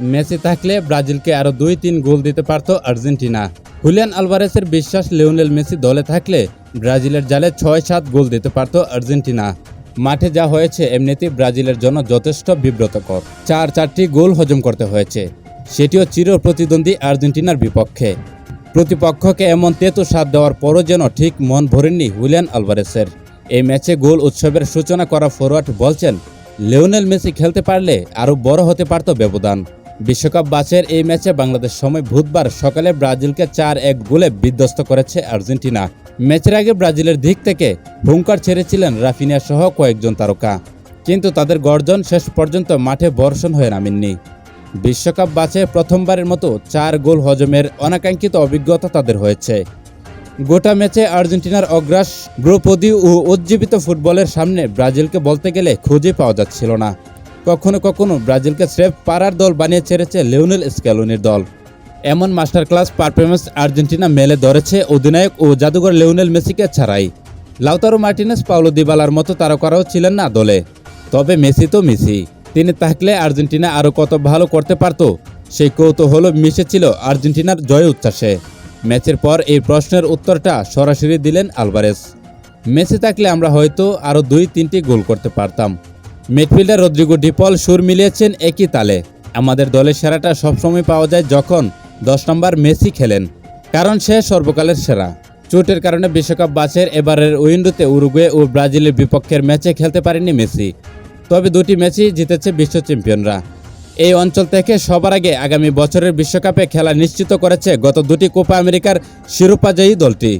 Messi থাকলে ব্রাজিলকে আরও দুই তিন গোল দিতে পারত আর্জেন্টিনা। হুলিয়ান আলভারেসের বিশ্বাস লিওনেল মেসি দলে থাকলে ব্রাজিলের জালে ছয় সাত গোল দিতে পারত আর্জেন্টিনা। মাঠে যা হয়েছে এমনিতেই ব্রাজিলের জন্য যথেষ্ট বিব্রতকর। চার চারটি গোল হজম করতে হয়েছে। সেটিও চির প্রতিদ্বন্দ্বী আর্জেন্টিনার বিপক্ষে। প্রতিপক্ষকে এমন তেতো স্বাদ দেওয়ার পরও যেন ঠিক মন ভরেননি হুলিয়ান আলভারেসের। এই ম্যাচে গোল উৎসবের সূচনা করা ফরোয়ার্ড বলছেন, লিওনেল মেসি খেলতে পারলে আরও বড় হতে পারত ব্যবধান। বিশ্বকাপ বাছের এই ম্যাচে বাংলাদেশ সময় বুধবার সকালে ব্রাজিলকে চার এক গোলে বিধ্বস্ত করেছে আর্জেন্টিনা। ম্যাচের আগে ব্রাজিলের দিক থেকে হুঙ্কার ছেড়েছিলেন রাফিনিয়া সহ কয়েকজন তারকা। কিন্তু তাদের গর্জন শেষ পর্যন্ত মাঠে বর্ষণ হয়ে নামেননি। বিশ্বকাপ বাছে প্রথমবারের মতো চার গোল হজমের অনাকাঙ্ক্ষিত অভিজ্ঞতা তাদের হয়েছে। গোটা ম্যাচে আর্জেন্টিনার অগ্রাস, দ্রৌপদী ও উজ্জীবিত ফুটবলের সামনে ব্রাজিলকে বলতে গেলে খুঁজে পাওয়া যাচ্ছিল না। কখনো কখনো ব্রাজিলকে স্রেফ পাড়ার দল বানিয়ে ছেড়েছে লিওনেল স্ক্যালোনির দল। এমন মাস্টার ক্লাস পারফরমেন্স আর্জেন্টিনা মেলে ধরেছে অধিনায়ক ও জাদুঘর লিওনেল মেসিকে ছাড়াই। লাউতারো মার্টিনেস, পাওলো দিবালার মতো তারকারাও ছিলেন না দলে। তবে মেসি তো মেসি। তিনি থাকলে আর্জেন্টিনা আরও কত ভালো করতে পারত? সেই কৌতূহল মিশেছিল আর্জেন্টিনার জয় উচ্ছ্বাসে। ম্যাচের পর এই প্রশ্নের উত্তরটা সরাসরি দিলেন আলভারেস। মেসি থাকলে আমরা হয়তো আরও দুই তিনটি গোল করতে পারতাম। মিডফিল্ডার রদ্রিগো ডিপল সুর মিলিয়েছেন একই তালে। আমাদের দলের সেরাটা সবসময় পাওয়া যায় যখন দশ নম্বর মেসি খেলেন, কারণ সে সর্বকালের সেরা। চোটের কারণে বিশ্বকাপ বাছের এবারের উইন্ডোতে উরুগুয়ে ও ব্রাজিলের বিপক্ষের ম্যাচে খেলতে পারেনি মেসি। তবে দুটি ম্যাচই জিতেছে বিশ্ব চ্যাম্পিয়নরা। এই অঞ্চল থেকে সবার আগে আগামী বছরের বিশ্বকাপে খেলা নিশ্চিত করেছে গত দুটি কোপা আমেরিকার শিরোপাজয়ী দলটি।